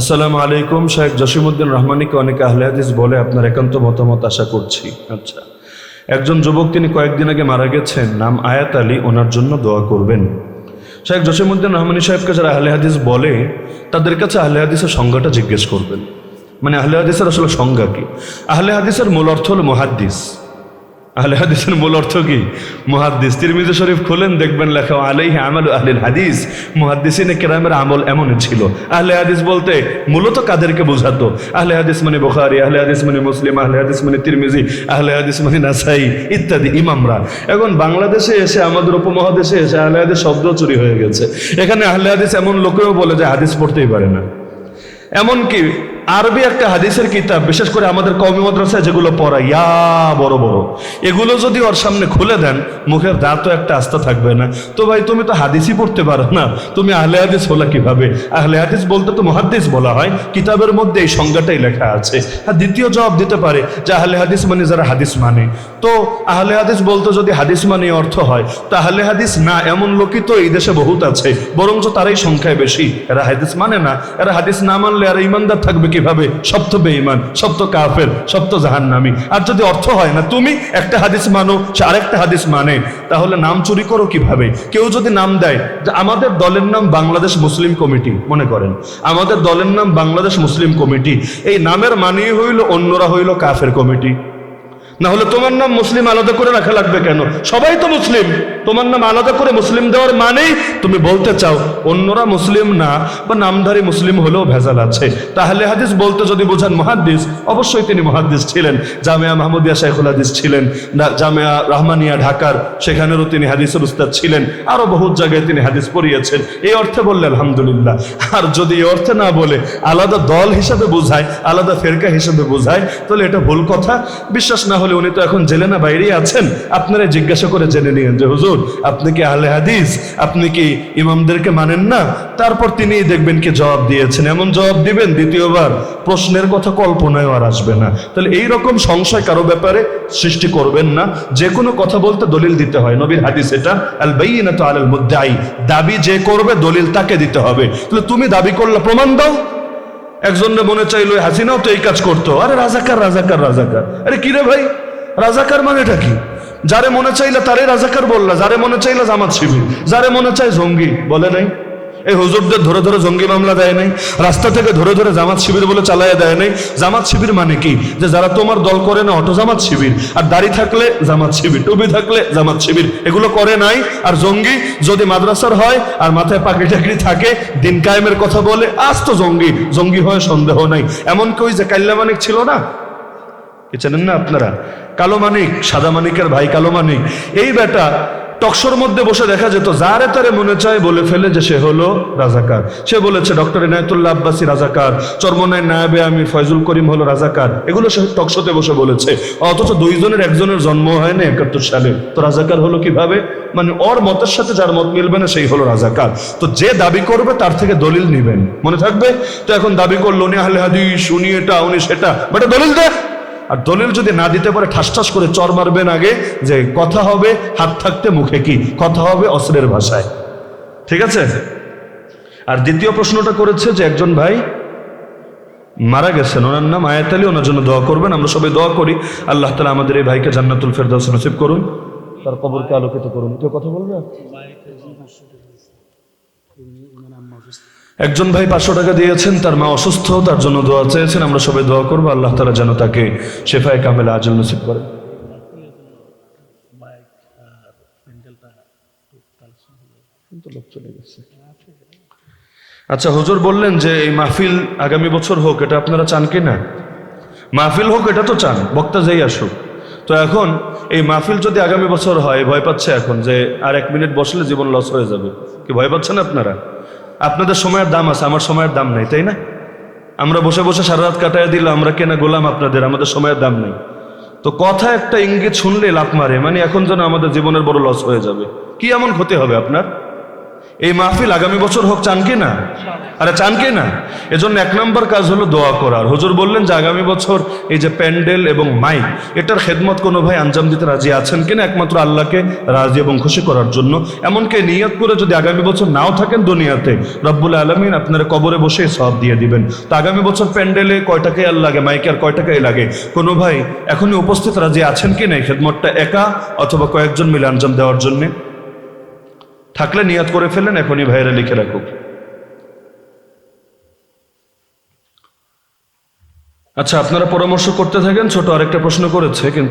আসসালামু আলাইকুম শেখ জসিমুদ্দিন রহমানিকে অনেকে আহলে হাদিস বলে আপনার একান্ত মতামত আশা করছি। আচ্ছা একজন যুবক তিনি কয়েকদিন আগে মারা গেছেন, নাম আয়াত আলী, ওনার জন্য দোয়া করবেন। শেখ জসিমুদ্দিন রহমানি সাহেবকে যারা আহলে হাদিস বলে, তাদের কাছে আহলে হাদিসের সংজ্ঞাটা জিজ্ঞেস করবেন। মানে আহলে হাদিসের আসলে সংজ্ঞা কি? আহলে হাদিসের মূল অর্থ হল মহাদ্দিস। আহলে হাদিসের মূল অর্থ কি? মুহাদ্দিস তিরমিজি শরীফ খোলেন, দেখবেন লেখা, আলাইহি আমাল আহলিল হাদিস। মুহাদ্দিসিনে কেরামের আমল এমনই ছিল। আহলে হাদিস বলতে মূলত কাদেরকে বোঝাতো? আহলে হাদিস মানে বুখারী, আহলে হাদিস মানে মুসলিম, আহলে হাদিস মানে তিরমিজি, আহলে হাদিস মানে নাসাই ইত্যাদি, ইমামরা। এখন বাংলাদেশে এসে, আমাদের উপমহাদেশে এসে আহলে হাদিস শব্দ চুরি হয়ে গেছে। এখানে আহলে হাদিস এমন লোকেও বলে যে হাদিস পড়তেই পারে না। এমনকি আরবি একটা হাদিসের কিতাব, বিশেষ করে আমাদের কওমি মাদ্রাসায় যেগুলো পড়া, ইয়া বড় বড়। এগুলো যদি ওর সামনে খুলে দেন, মুখের দাঁতও একটা আস্থা থাকবে না। তো ভাই, তুমি তো হাদিসই পড়তে পারো না। তুমি আহলে হাদিস হলা কীভাবে? আহলে হাদিস বলতে তো মহাদিস বলা হয়। কিতাবের মধ্যে এই সংজ্ঞাটাই লেখা আছে। আর দ্বিতীয় জবাব দিতে পারে যে আহলে হাদিস মানে যারা হাদিস মানে। তো আহলে হাদিস বলতে যদি হাদিস মানে অর্থ হয় তা আহলে হাদিস না, এমন লোকই তো এই দেশে বহুত আছে। বরঞ্চ তারাই সংখ্যায় বেশি। এরা হাদিস মানে না। এরা হাদিস না মানলে আর ইমানদার থাকবে কীভাবে? সপ্ত বেঈমান, সপ্ত কাফের, সপ্ত জাহান জাহান্নামি। আর যদি অর্থ হয় না, তুমি একটা হাদিস মানো, সে আরেকটা হাদিস মানে তাহলে নাম চুরি করো কীভাবে? কেউ যদি নাম দেয়, যে আমাদের দলের নাম বাংলাদেশ মুসলিম কমিটি, মনে করেন। আমাদের দলের নাম বাংলাদেশ মুসলিম কমিটি, এই নামের মানেই হইল, অন্যরা হইল কাফের কমিটি। না হলে তোমার নাম মুসলিম আলাদা করে রাখা লাগবে কেন? সবাই তো মুসলিম। তোমার নাম আলাদা করে মুসলিম দেওয়ার মানেই তুমি বলতে চাও, অন্যরা মুসলিম না বা নামধারী মুসলিম হলেও ভেজাল আছে। তাহলে হাদিস বলতে যদি বোঝান মহাদ্দিস, অবশ্যই তিনি মহাদ্দিস ছিলেন। জামিয়া মাহমুদিয়া শেখুল হাদিস ছিলেন জামিয়া রহমানিয়া ঢাকার, সেখানেরও তিনি হাদিসের উস্তাদ ছিলেন। আরও বহুত জায়গায় তিনি হাদিস পড়িয়েছেন। এই অর্থে বললে আলহামদুলিল্লাহ। আর যদি এই অর্থে না বলে, আলাদা দল হিসাবে বোঝায়, আলাদা ফেরকা হিসাবে বোঝায়, তাহলে এটা ভুল কথা। বিশ্বাস না হলে উনি তো এখন জেলে না, বাইরেই আছেন। আপনারা জিজ্ঞাসা করে জেনে নিয়েন যে, হুজুর, আপনি কি আহলে হাদিস? আপনি কি ইমামদেরকে মানেন না? তারপর তিনি দেখবেন কি জবাব দিয়েছেন। এমন জবাব দিবেন, দ্বিতীয়বার প্রশ্নের কথা কল্পনায় আর আসবে না। তাহলে এই রকম সংশয় কারও ব্যাপারে সৃষ্টি করবেন না। যে কোনো কথা বলতে দলিল দিতে হয়। নবীর হাদিস এটা আল বাইনাতু আলাল মুদ্দাই। দাবি যে করবে, দলিল তাকে দিতে হবে। তাহলে তুমি দাবি করলে প্রমাণ দাও। একজনের মনে চাইলো হাসিনাও তো এই কাজ করতো। আরে রাজাকার রাজাকার রাজাকার। আরে কিরে ভাই? রাজাকার মানেটা কি? যারে মনে চাইলে তারে রাজাকার বললা, যারে মনে চাইলে জামাত শিবির, যারে মনে চাই জঙ্গি, বলে নাই? এই হুজুরদের ধরে ধরে জঙ্গি মামলা দেয় নাই, রাস্তা থেকে ধরে ধরে জামাত শিবির বলে চালাইয়া দেয় নাই। জামাত শিবির মানে কি? যে যারা তোমার দল করে না, অটো জামাত শিবির, আর দাড়ি থাকলে জামাত শিবির, টুপি থাকলে জামাত শিবির। এগুলো করে নাই, আর জঙ্গি যদি মাদ্রাসার হয়, আর মাথায় পাকড়ি টাকড়ি থাকে, দিন কায়েমের কথা বলে, আজ তো জঙ্গি জঙ্গি হয় সন্দেহ নাই। এমন কেউ যে কাল্লা মানিক ছিল না? কি চেনেন না আপনারা? কালো মানিক, সাদা মানিকের ভাই কালো মানিক। এই বেটা টকশোর মধ্যে বসে দেখা যেত, যারে তারে মনে চায় বলে ফেলে যে সে হলো রাজাকার। সে বলেছে, ডক্টর এনায়তুল্লাহ আব্বাসী রাজাকার, চর্মনায় নায়াবে আমি ফয়জুল করিম হলো রাজাকার। এগুলো সে টকশোতে বসে বলেছে। অথচ দুইজনের, একজনের জন্ম হয় না একাত্তর সালে। তো রাজাকার হলো কীভাবে? মানে ওর মতের সাথে যার মত মিলবে না, সেই হলো রাজাকার। তো যে দাবি করবে, তার থেকে দলিল নিবেন। মনে থাকবে? তো এখন দাবি করল, উনি আহলে হাদিস, উনি এটা, উনি সেটা। বাট, দলিল দে! আর দলিল যদি না দিতে পারে ঠাস ঠাস করে চর মারবেন আগে যে কথা হবে, হাত থাকতে মুখে কি? কথা হবে অস্ত্রের ভাষায়। ঠিক আছে? আর দ্বিতীয় প্রশ্নটা করেছে যে একজন ভাই মারা গেছেন। ওনার নাম আয়াত আলী, ওনার জন্য দোয়া করবেন। আমরা সবাই দোয়া করি। আল্লাহ তালা আমাদের এই ভাইকে জান্নাতুল ফেরদাউস নসিব করুন। তার কবরকে আলোকিত করুন। কেউ কথা বলবে? একজন ভাই পাঁচশো টাকা দিয়েছেন, তার মা অসুস্থ, তার জন্য দোয়া চেয়েছেন, আমরা সবাই দোয়া করব, আল্লাহ তালা যেন তাকে শেফায় কামেলা আজল নসিব করে। আচ্ছা হুজুর বললেন যে এই মাহফিল আগামী বছর হোক, এটা আপনারা চান কি না? মাহফিল হোক, এটা তো চান, বক্তা যেই আসুক। তো এখন এই মাহফিল যদি আগামী বছর হয়, ভয় পাচ্ছে এখন যে আর এক মিনিট বসলে জীবন লস হয়ে যাবে। কি ভয় পাচ্ছেন আপনারা? আপনাদের সময়ের দাম আছে, আমার সময়ের দাম নাই, তাই না? আমরা বসে বসে সারা রাত কাটায় দিল আমরা কেনা গোলাম আপনাদের, আমাদের সময়ের দাম নেই। তো কথা একটা ইঙ্গিত শুনলে লাভ মারে মানে এখন যেন আমাদের জীবনের বড় লস হয়ে যাবে। কি এমন ক্ষতি হবে আপনার? এই মাহফিল আগামী বছর হোক, চান কি না? আরে চান কি না? এজন্য এক নম্বর কাজ হলো দোয়া করার হুজুর বললেন যে আগামী বছর এই যে প্যান্ডেল এবং মাইক, এটার খেদমত কোনো ভাই আঞ্জাম দিতে রাজি আছেন কিনা? একমাত্র আল্লাহকে রাজি এবং খুশি করার জন্য। এমনকি নিয়ত করে যদি আগামী বছর নাও থাকেন দুনিয়াতে, রব্বুল আলমিন আপনারা কবরে বসে সব দিয়ে দিবেন। তো আগামী বছর প্যান্ডেলে কয় টাকায় আর লাগে, মাইকে আর কয় টাকায় লাগে? কোনো ভাই এখনই উপস্থিত রাজি আছেন কি না এই খেদমতটা একা অথবা কয়েকজন মিলে আঞ্জাম দেওয়ার জন্যে? থাকলে নিয়াত করে ফেলেন এখনই ভাইয়েরা লিখে রাখুক। আচ্ছা আপনারা পরামর্শ করতে থাকেন, ছোট আরেকটা প্রশ্ন করেছে, কিন্তু